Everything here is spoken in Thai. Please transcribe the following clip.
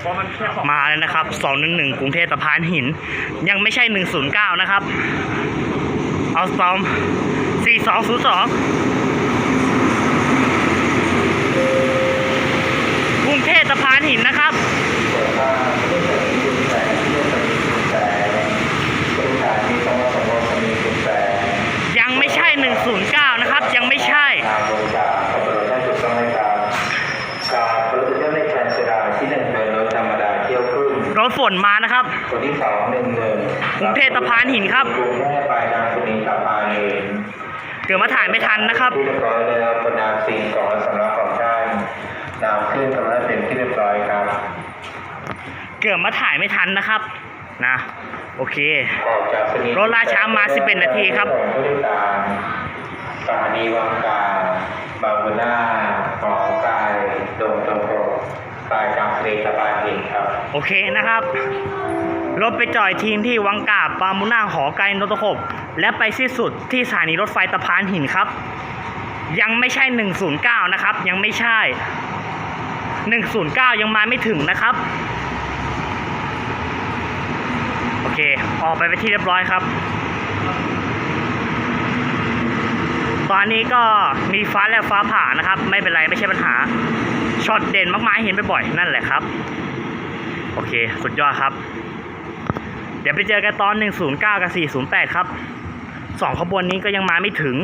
เพราะมันแค่สองมาแล้วนะครับ 211 กรุงเทพสะพานหิน ยังไม่ใช่ 109 นะครับ เอาสตอม 4202 กรุงเทพสะพานหินนะครับยังไม่ใช่ 109 นะครับ ยังไม่ใช่ ถฝนมานะครับคนที่สองหนึ่งหนึ่งกรุงเทพสะพานหินครับกรุงเทพไปทางสุนีสะพานหินเกิดมาถ่ายไม่ทันนะครับที่เรียบร้อยแล้วบรรดาสิ่งของและสำรับของท่านนำขึ้นกำลังเต็มที่เรียบร้อยครับ เกิดมาถ่ายไม่ทันนะครับนะโอเคออกจากสนีรถราชามา11นาทีครับผู้โดยสารสถานีวังกาบางบุนาหอไก่โดมตะโกปลายกลางทะเลสะพานหินครับ โอเคนะครับรถไปจอยทีมที่วังกาบปามุนาหอไกลนนทขบ และไปสิ้นสุดที่สถานีรถไฟตะพานหินครับ ยังไม่ใช่ 109 นะครับ ยังไม่ใช่ 109 ยังมาไม่ถึงนะครับ โอเค ออกไปไปที่เรียบร้อยครับ ตอนนี้ก็มีฟ้าและฟ้าผ่านะครับ ไม่เป็นไรไม่ใช่ปัญหาช็อตเด่นมากมายเห็นไปบ่อยนั่นแหละครับ โอเค สุดยอดครับ เดี๋ยวไปเจอกันตอน 109 กับ 408 ครับสองขบวนนี้ก็ยังมาไม่ถึง